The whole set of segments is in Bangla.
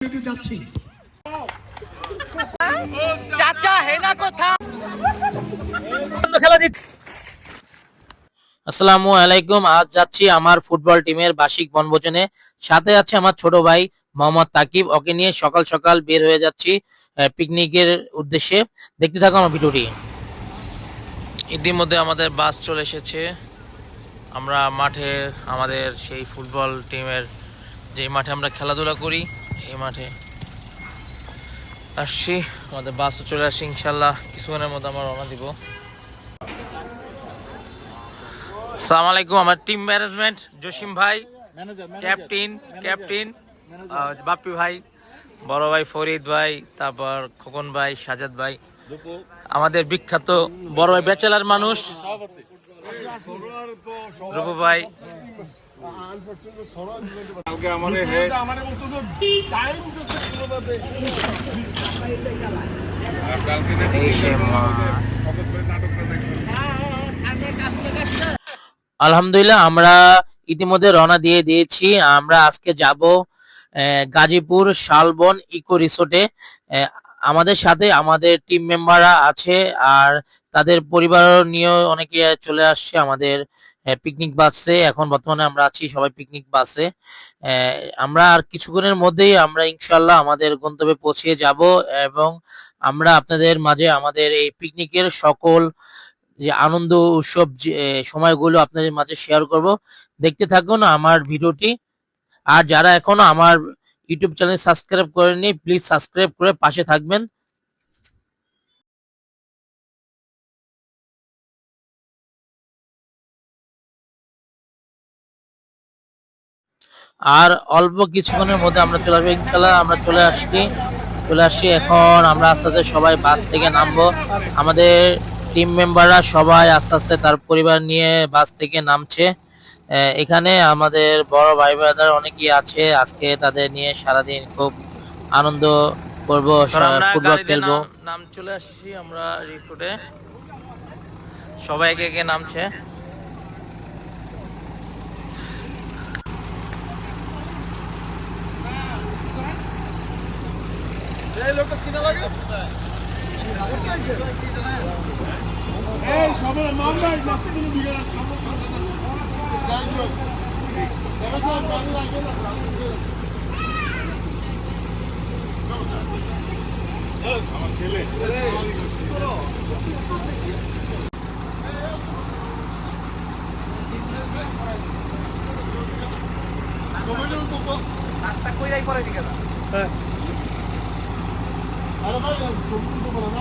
যাচ্ছি। চাচা হেনা কোথা খেলা দিচ্ছে আসসালামু আলাইকুম আজ যাচ্ছি আমার ফুটবল টিমের বার্ষিক বনভোজনে। সাথে আছে আমার ছোট ভাই মোহাম্মদ তাকিব ওকে নিয়ে সকাল সকাল বের হয়ে যাচ্ছি আহ, পিকনিকের উদ্দেশ্যে। দেখতে থাকো আমার ভিডিওটি। ইতিমধ্যে আমাদের বাস চলে এসেছে। আমরা মাঠে আমাদের সেই ফুটবল টিমের যে মাঠে আমরা খেলাধুলা করি এই মাঠে। আসছি আমাদের বাসও চলে আসছি ইনশাল্লাহ কিছুক্ষণের মধ্যে আমরা রওনা দিব। সালাম আলাইকুম আমার টিম ম্যানেজমেন্ট জসিম ভাই ক্যাপ্টেন ক্যাপ্টেন বাপ্পি ভাই বড় ভাই ফরিদ ভাই তারপর খোকন ভাই সাজাদ ভাই। আমাদের বিখ্যাত বড় ভাই ব্যাচেলার মানুষ। রূপু ভাই। এই সে মা। আলহামদুলিল্লাহ আমরা ইতিমধ্যে রওনা দিয়ে দিয়েছি। আমরা আজকে যাব আহ, গাজীপুর শালবন ইকো রিসোর্টে। আহ, আমাদের সাথে আমাদের টিম মেম্বাররা আছে আর তাদের পরিবার নিয়েও অনেকে চলে আসছে আমাদের পিকনিক বাসে। এখন বর্তমানে আমরা আছি সবাই পিকনিক বাসে। আমরা আর কিছুক্ষণের মধ্যেই আমরা ইনশাল্লাহ আমাদের গন্তব্যে পৌঁছে যাব এবং আমরা আপনাদের মাঝে আমাদের এই পিকনিকের সকল যে আনন্দ, উৎসব সময়গুলো আপনাদের মাঝে শেয়ার করব। দেখতে থাকুন আমার ভিডিওটি। আর যারা এখনও আমার ইউটিউব চ্যানেল সাবস্ক্রাইব করেননি প্লিজ সাবস্ক্রাইব করে পাশে থাকবেন। আর অল্প কিছুক্ষণের মধ্যে আমরা চলে আসব ইনশাল্লাহ আমরা চলে আসছি। চলে আসছি এখন আমরা আস্তে আস্তে সবাই বাস থেকে নামবো। আমাদের টিম মেম্বাররা সবাই আস্তে আস্তে তার পরিবার নিয়ে বাস থেকে নামছে। এখানে আমাদের বড় ভাই ব্রাদার অনেকেই আছে। আজকে তাদের নিয়ে সারাদিন খুব আনন্দ করব ফুটবল খেলব। নাম চলে আসছি আমরা রিসোর্টে সবাই একে একে নামছে। এই সবার মামলা মাসে কোনো বিঘা আমার ছেলে হ্যাঁ। আরে ভাই ছবি তুলতে পারো না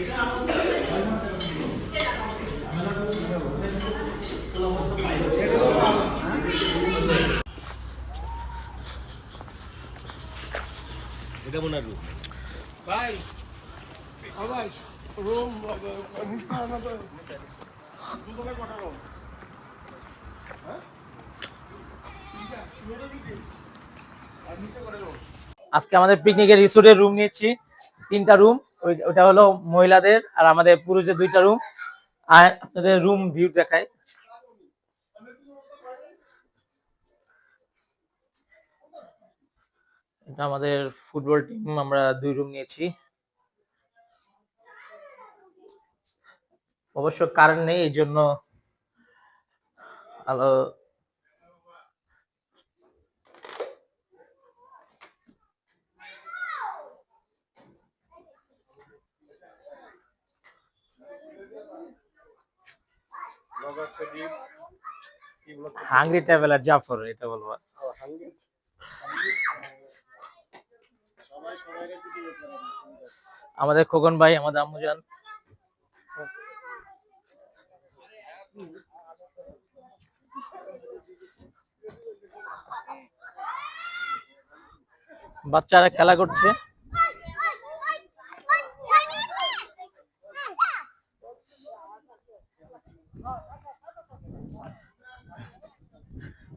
আমার ভাই ও ভাই রুম কটা রুম হ্যাঁ? রুম আজকে আমাদের পিকনিকের রিসোর্টের রুম নিয়েছি। তিনটা রুম ওটা হলো মহিলাদের আর আমাদের পুরুষের দুইটা রুম আর আপনাদের রুম ভিউ দেখায় এটা আমাদের ফুটবল টিম আমরা দুই রুম নিয়েছি। অবশ্য কারেন্ট নেই, এই জন্য আলো হাংরি ট্রাভেলার জাফর এটা বলব আমাদের খোকন ভাই আমাদের আম্মুজান বাচ্চারা খেলা করছে।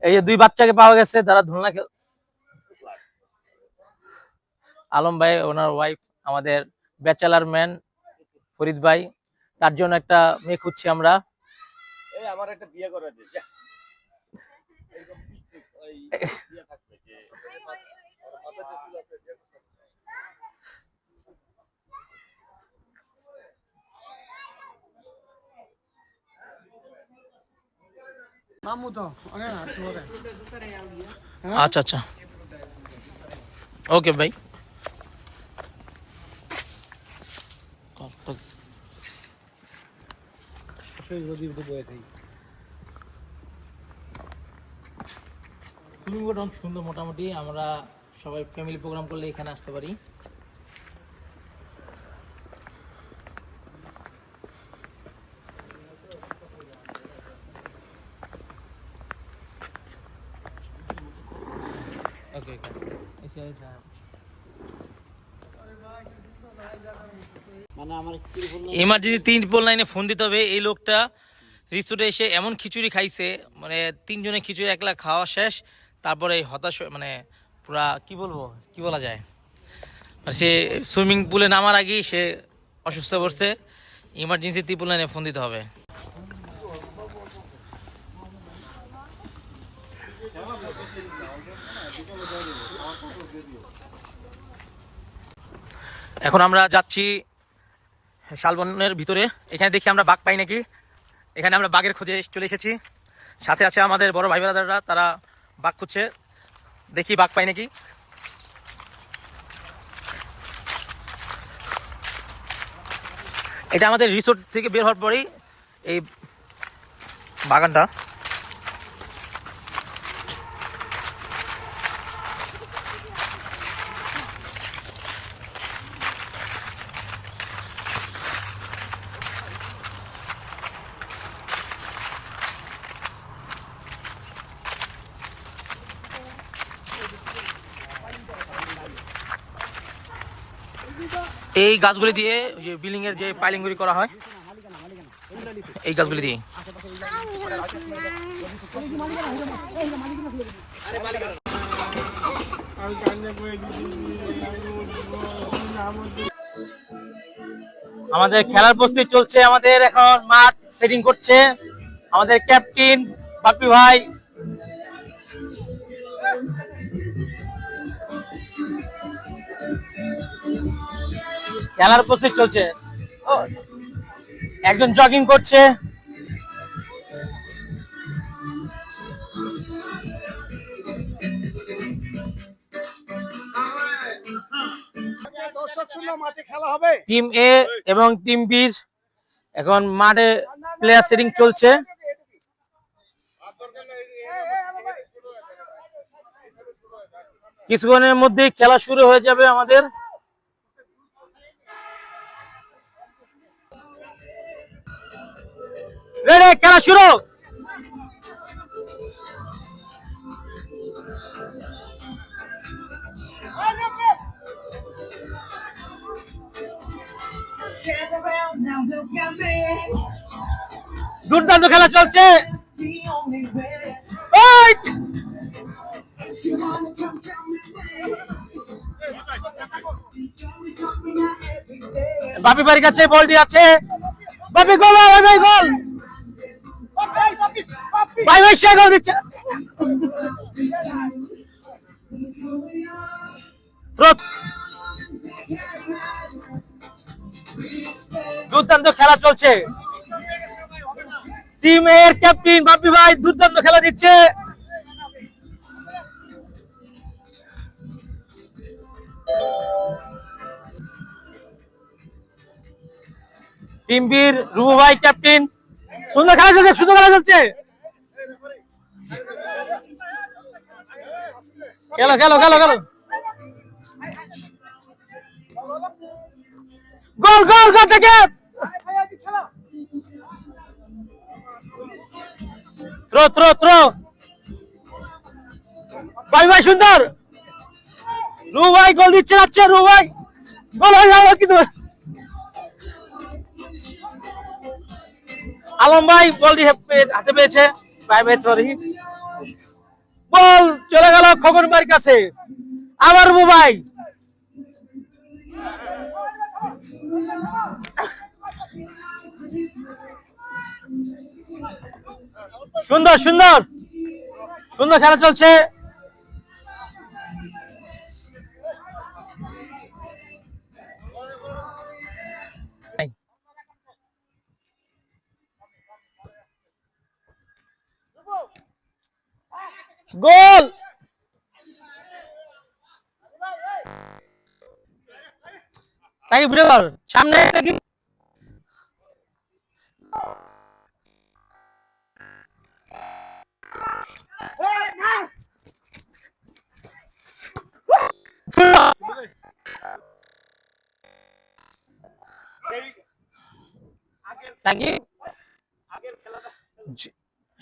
এই যে দুই বাচ্চাকে পাওয়া গেছে তারা ধুলনা খেল আলম ভাই, ওনার ওয়াইফ আমাদের ব্যাচেলার ম্যান ফরিদ ভাই, তার জন্য একটা মেয়ে খুঁজছি আমরা। আমার একটা বিয়ে করে দে যা। এইরকম picnic, ওই বিয়ে থাকবে যে ওর মাথাতে চুল আছে, যে- মামু তো অনেক হাত ধরে আচ্ছা আচ্ছা। ওকে ভাই। সুইমিং অনেক সুন্দর মোটামুটি আমরা সবাই ফ্যামিলি প্রোগ্রাম করলে এখানে আসতে পারি ওকে এসে এসে মানে আমার কি বলল ইমার্জেন্সি তিন পোল লাইনে ফোন দিতে হবে। এই লোকটা রিসোর্টে এসে এমন খিচুড়ি খাইছে মানে তিনজনে খিচুড়ি একলা খাওয়া শেষ, তারপরে হতাশ মানে পুরা কি বলব, কি বলা যায়? মানে সে সুইমিং পুলে নামার আগেই সে অসুস্থ পড়ছে। ইমার্জেন্সি তিন পোল লাইনে ফোন দিতে হবে। এখন আমরা যাচ্ছি শালবনের ভিতরে। এখানে দেখি আমরা বাঘ পাই নাকি। এখানে আমরা বাঘের খোঁজে চলে এসেছি। সাথে আছে আমাদের বড় ভাই ব্রাদাররা, তারা বাঘ খুঁজছে। দেখি বাঘ পাই নাকি। এটা আমাদের রিসোর্ট থেকে বের হওয়ার পরেই এই বাগানটা। এই গাছগুলি দিয়ে যে বিল্ডিং এর যে পাইলিংগুলি করা হয়, এই গাছগুলি দিয়ে। আমাদের খেলার প্রস্তুতি চলছে, আমাদের এখন মাঠ সেটিং করছে। আমাদের ক্যাপ্টেন বাপি ভাই খেলার প্রস্তুতি চলছে। একজন জগিং করছে। টিম এ এবং টিম বির এখন মাঠে প্লেয়ার সেটিং চলছে। কিছুক্ষণের মধ্যেই খেলা শুরু হয়ে যাবে আমাদের। রেডে, খেলা শুরু। দুর্দান্ত খেলা চলছে। বাপি বাড়ির কাছে বলটি আছে। বাপি গোল বাপি গোল। ভাই ভাই দিচ্ছে। দুর্দান্ত খেলা চলছে। টিমের ক্যাপ্টেন বাপি ভাই দুর্দান্ত খেলা দিচ্ছে। টিম বীর রুবু ভাই ক্যাপ্টেন। সুন্দর খেলা চলছে, সুন্দর খেলা চলছে। খেলো খেলো খেলো খেলো। গোল গোল গোল থেকে থ্রো থ্রো থ্রো। ভাই ভাই সুন্দর। রু ভাই গোল দিচ্ছে, যাচ্ছে রু ভাই গোল হয়ে যাবে কিন্তু। আলম ভাই বলটি হাতে পেয়েছে। প্রাইভেট সরি বল চলে গেল খগন ভাইয়ের কাছে। আবার মোবাইল। সুন্দর সুন্দর। সুন্দর খেলা চলছে। গোল! তাই ঘুরে বল। সামনে নাকি?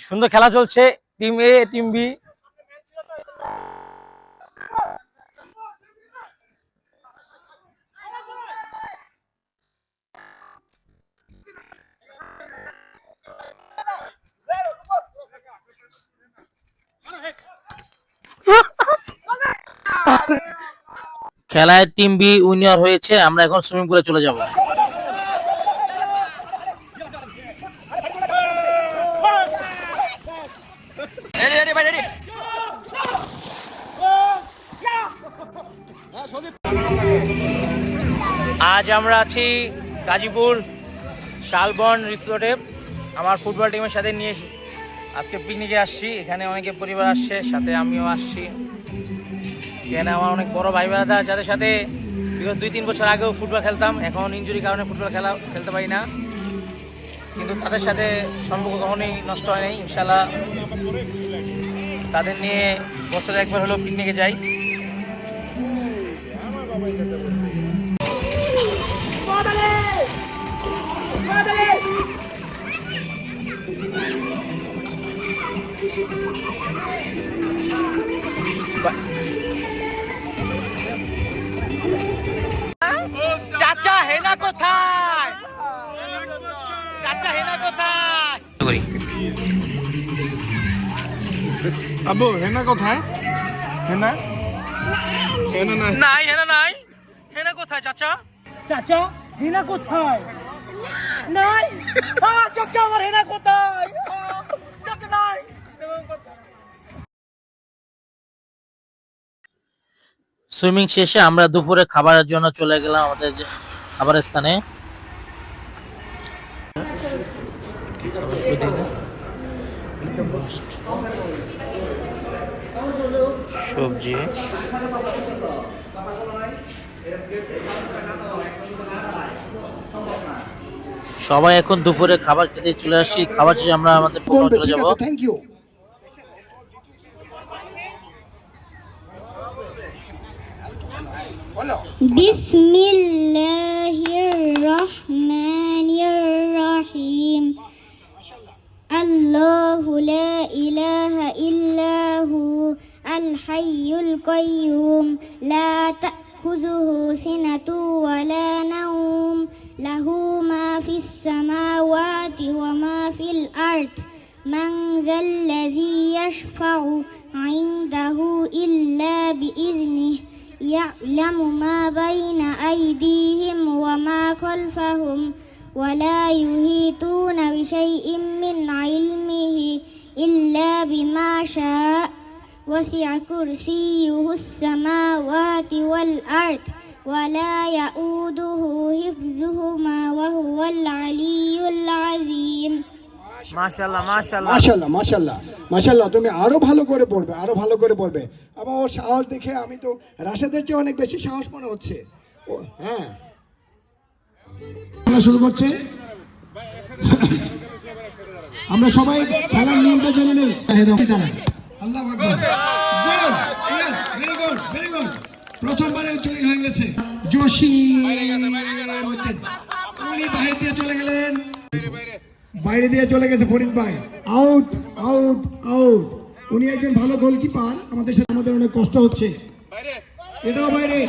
সুন্দর খেলা চলছে। টিম এ টিম বি খেলায় টিম বি উইনার হয়েছে, আমরা এখন সুইমিং পুলে চলে যাব। আজ আমরা আছি গাজীপুর শালবন রিসোর্টে। আমার ফুটবল টিমের সাথে নিয়ে আজকে পিকনিকে আসছি। এখানে অনেকে পরিবার আসছে, সাথে আমিও আসছি। এখানে আমার অনেক বড় ভাই বেড়াদা যাদের সাথে বিগত দুই, তিন বছর আগেও ফুটবল খেলতাম, এখন ইঞ্জুরির কারণে ফুটবল খেলা, খেলতে পারি না। কিন্তু তাদের সাথে সম্পর্ক কখনোই নষ্ট হয় নাই ইনশাল্লাহ তাদের নিয়ে বছরে একবার হলেও পিকনিকে যাই। আব্বু হেনা কোথায়? হেনা? হেনা না নাই হেনা নাই। হেনা কোথায় চাচা? চাচা হেনা কোথায়? নাই। চাচা আমার হেনা কোথায়? চাচা নাই। সুইমিং শেষে আমরা দুপুরে খাবারের জন্য চলে গেলাম আমাদের যে খাবারের স্থানে। সবজি। সবাই এখন দুপুরে খাবার খেতে চলে আসছি। খাবার শেষে আমরা আমাদের চলে যাব বিসমিল্লাহির রহমানির রহিম। আল্লাহু লা ইলাহা ইল্লা الحي القيوم لا تأخذه سنة ولا نوم له ما في السماوات وما في الأرض. من ذا الذي يشفع عنده إلا بإذنه يعلم ما بين أيديهم وما خلفهم ولا يهيتون بشيء من علمه إلا بما شاء. وسع كرسيه السماوات والأرض ولا يؤوده حفظهما وهو العلي العظيم মাশাল্লাহ মাশাল্লাহ মাশাল্লাহ মাশাল্লাহ মাশাল্লাহ তুমি আরো ভালো করে পড়বে আরো ভালো করে পড়বে আবার ওর সাহস দেখে আমি তো রাশেদের চেয়ে অনেক বেশি সাহস মনে হচ্ছে ও হ্যাঁ খেলা শুরু করছে আমরা সবাই খেলার নিয়মটা জেনে নেই আল্লাহ good yes very good very good প্রথমবারে জয়ী হয়ে গেছে। জোশী উনি বাইরে দিয়ে চলে গেলেন। বাইরে দিয়ে চলে গেছে ফরিদ ভাই। আউট আউট আউট উনি একজন ভালো গোলকিপার আমাদের সাথে আমাদের অনেক কষ্ট হচ্ছে। এটাও বাইরে।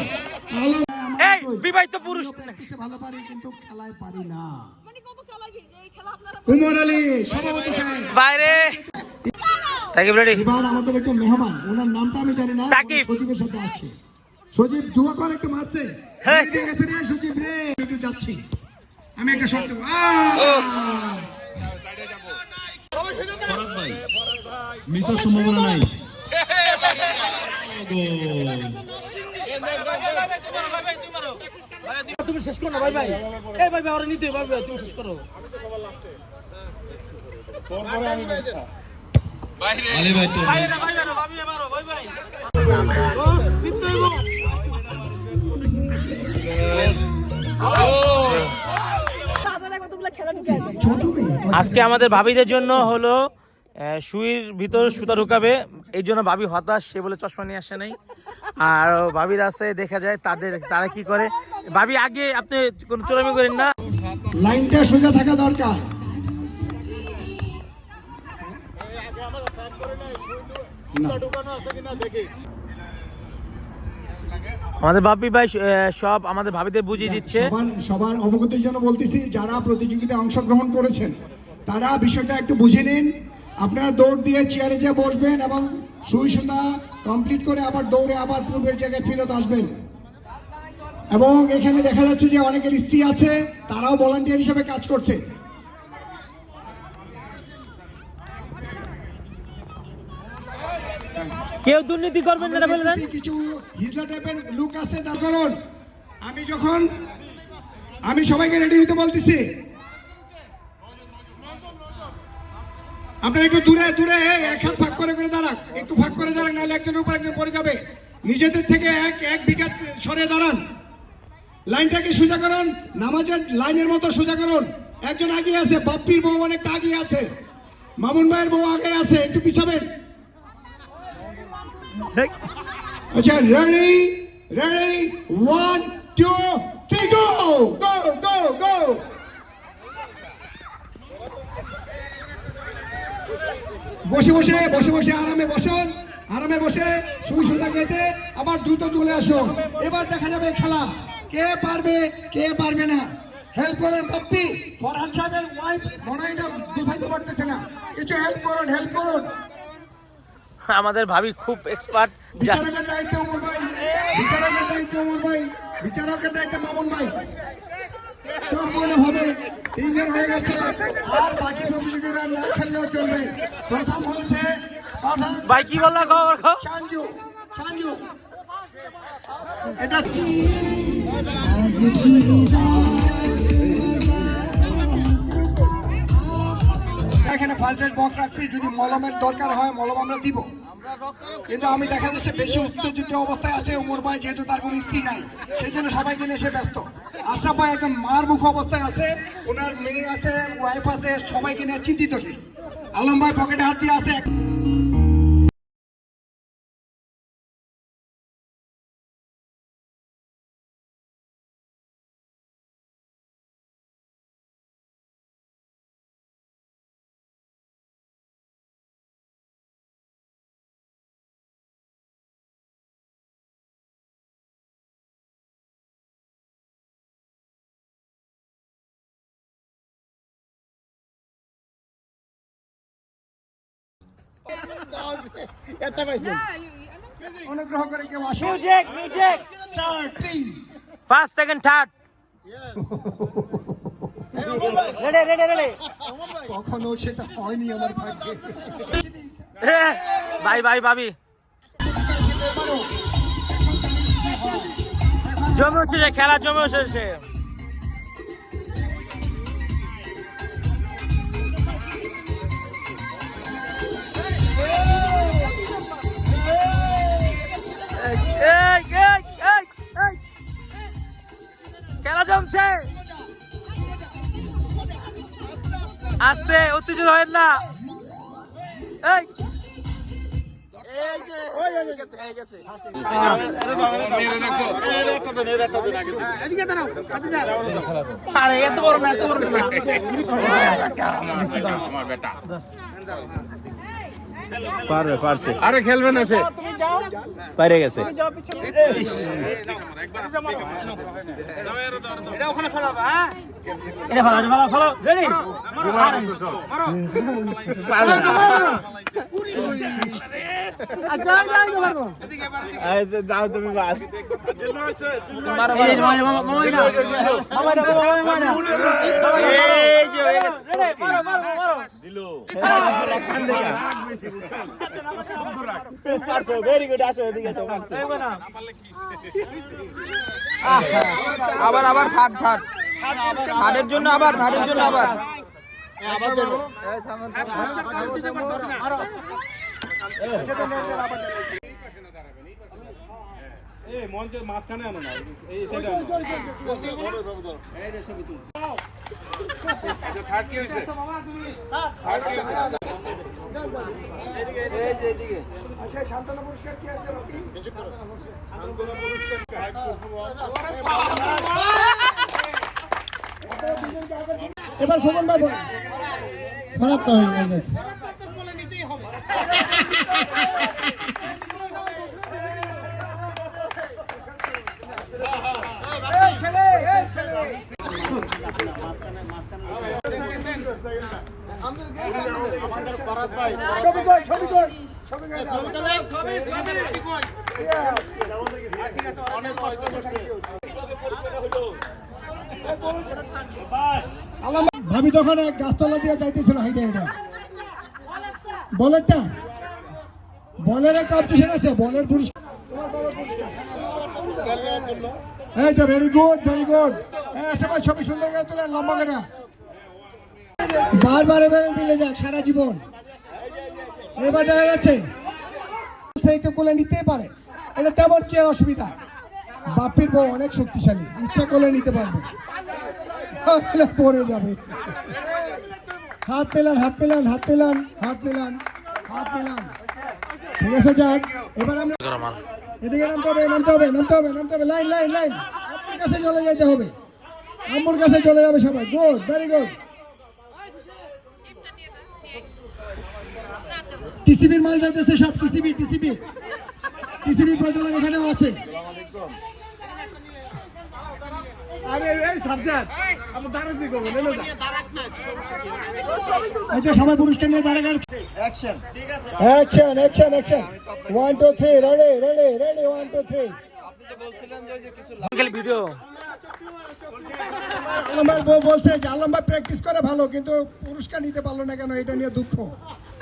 আলম বিবাহিত পুরুষ। ভালো পারি কিন্তু খেলায় পারি না। মানে কত চালাকি? যে এই খেলা আপনারা উমর আলী সভাপতি সাহেব। বাইরে তাকিব রেডি? এবার আমাদের একজন মেহমান ওনার নামটা আমি জানি না তাকিব। সজীবের সাথে আসছে। সজীব জুয়া করে একটু মারছে। হ্যাঁ। এদিকে গেছে রে সজীব রে। একটু যাচ্ছি। আমি একটা শট দেবো। ফরাদ ভাই মিসের সম্ভাবনা নাই। তুমি শেষ করো না ভাই ভাই। এই ভাই ভাই নিতে ভাই ভাই তুমি শেষ করো। আলী ভাই তো আজকে আমাদের ভাবিদের জন্য হলো সুইর ভিতর সুতা ঢুকাবে। এই জন্য ভাবি হতাশ সে বলে চশমা নিয়ে আসে নাই। আর ভাবির আছে দেখা যায় তাদের তারা কি করে? ভাবি আগে আপনি কোনো চোরামি করেন না। লাইনটা সোজা থাকা দরকার। আমাদের বাপি ভাই সব আমাদের ভাবিদের বুঝিয়ে দিচ্ছে। সবার অবগতির জন্য বলতেছি যারা প্রতিযোগিতায় অংশগ্রহণ করেছেন তারা বিষয়টা একটু বুঝে নিন। আপনারা দৌড় দিয়ে চেয়ারে যেয়ে বসবেন এবং সুই সুতা কমপ্লিট করে আবার দৌড়ে আবার পূর্বের জায়গায় ফেরত আসবেন। এবং এখানে দেখা যাচ্ছে যে অনেকের স্ত্রী আছে তারাও ভলান্টিয়ার হিসেবে কাজ করছে। কেউ দুর্নীতি করবেন না বললেন কিছু হিজলা টাইপের লুক আছে তার কারণ আমি যখন আমি সবাইকে রেডি হইতে বলতেছি। আপনারা একটু দূরে দূরে এক হাত ভাগ করে করে দাঁড়ান একটু ভাগ করে দাঁড়ান নাহলে একজনের উপর একজন পড়ে যাবে। নিজেদের থেকে এক এক বিঘা সরে দাঁড়ান। লাইনটাকে সোজা করুন নামাজের লাইনের মতো সোজা করুন। একজন আগে আছে বাপ্পির বউ অনেকটা আগে আছে। মামুন ভাইয়ের বউ আগে আছে একটু পিছাবেন। আচ্ছা ready ready one two three go go go go বসে বসে বসে বসে, আরামে বসুন। আরামে বসে সুই সুতা কেটে আবার দ্রুত চলে আসুন। এবার দেখা যাবে খেলা। কে পারবে কে পারবে না? হেল্প করেন বাপ্পি ফরহাদ সাহেবের ওয়াইফ মনে হয় না বুঝাইতে পারতেছে না। কিছু হেল্প করুন হেল্প করুন। আমাদের ভাবি খুব এক্সপার্ট বিচারকের দায়িত্ব অমর ভাই বিচারকের দায়িত্ব অমর ভাই বিচারকের দায়িত্ব মামুন ভাই। সম্পূর্ণ হবে তিনজন হয়ে গেছে আর বাকি প্রতিযোগীরা না খেললেও চলবে। প্রথম হচ্ছে প্রথম- ভাই কি বললা? খবর খবর সাঞ্জু সাঞ্জু। এটা এখানে ফার্স্ট বক্স রাখছি যদি মলমের দরকার হয় মলম আমরা দিব। কিন্তু আমি দেখা যাচ্ছে বেশি উত্তেজিত অবস্থায় আছে উমর ভাই যেহেতু তার কোনো স্ত্রী নাই সেই জন্য সবাইকে নিয়ে সে ব্যস্ত। আশা ভাই একদম মার মুখ অবস্থায় আছে, ওনার মেয়ে আছে ওয়াইফ আছে, সবাইকে নিয়ে চিন্তিত সে। আলম ভাই পকেটে হাত দিয়ে আছে অনুগ্রহ করে কেউ আসুন। Music music start please first second third ready ready ready কখনো সেটা হয়নি আমার ভাগ্যে। ভাই ভাই ভাবি জমে উঠছে খেলা জমে উঠেছে জমছে আস্তে উত্তেজিত হয় না। এই। আরে এত বড় না এত বড় না। আরে খেলবে না সে। তুমি যাও বাইরে গেছে যাও তুমি বাস ভেরি গুড আসো এদিকে আসো। আবার আবার থার্ড থার্ড থার্ডের জন্য আবার থার্ডের জন্য আবার। এই মঞ্চের মাঝখানে আনো না এই সেটা আচ্ছা শান্তনা পুরস্কার কি আছে রকি? এবার খবর ভাই বলেন। ফরাত পাবেন হয়ে গেছে। ছবি কই ছবি ভাবি তখন গাছতলা দিয়ে যাইতেছিল হাইটে হাইটে। বলেরটা? বলের কম্পিটিশন আছে, বলের পুরস্কার। তোমার বাবার পুরস্কার। এই তো ভেরি গুড ভেরি গুড হ্যাঁ সবাই ছবি সুন্দর করে তোলেন, লম্বা করে। বারবার এভাবে মিলে যাক, সারা জীবন। এবার দেখা যাচ্ছে সে একটু কোলে নিতেই পারে। এটা তেমন কি আর অসুবিধা? বাপির বউ অনেক শক্তিশালী, ইচ্ছা করলে নিতে পারবে। পড়ে যাবে। হাত পেলান হাত পেলান হাত পেলান হাত পেলান হাত পেলান। ঠিক আছে, যাক, এবার আমরা এদিকে নামতে হবে নামতে হবে নামতে হবে নামতে হবে। Line line line. আম্মুর কাছে চলে যাইতে হবে। আম্মুর কাছে চলে যাবে সবাই। গুড ভেরি গুড টিসিবির মাল যাইতেছে সব, টিসিবি টিসিবি। টিসিবির প্রচলন এখানেও আছে। আচ্ছা সবাই পুরস্কার নিয়ে দাঁড়া action action action action one two three ready ready ready one two three আলমবার বউ বলছে যে আলমবার প্র্যাকটিস করে ভালো কিন্তু পুরস্কার নিতে পারল না কেন? এটা নিয়ে দুঃখ।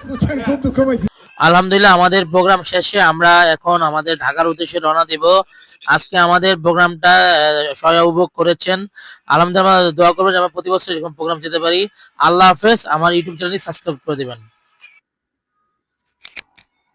বুঝছেন? খুব দুঃখ পাইছি আলহামদুলিল্লাহ, আমাদের প্রোগ্রাম শেষে আমরা এখন আমাদের ঢাকার উদ্দেশ্যে রওনা দিব। আজকে আমাদের প্রোগ্রামটা সহায় উপভোগ করেছেন। আলহামদুলিল্লাহ, দোয়া করবেন আমরা প্রতি বছর এরকম প্রোগ্রাম যেতে পারি। আল্লাহ হাফেজ, আমার ইউটিউব চ্যানেলটি সাবস্ক্রাইব করে দিবেন।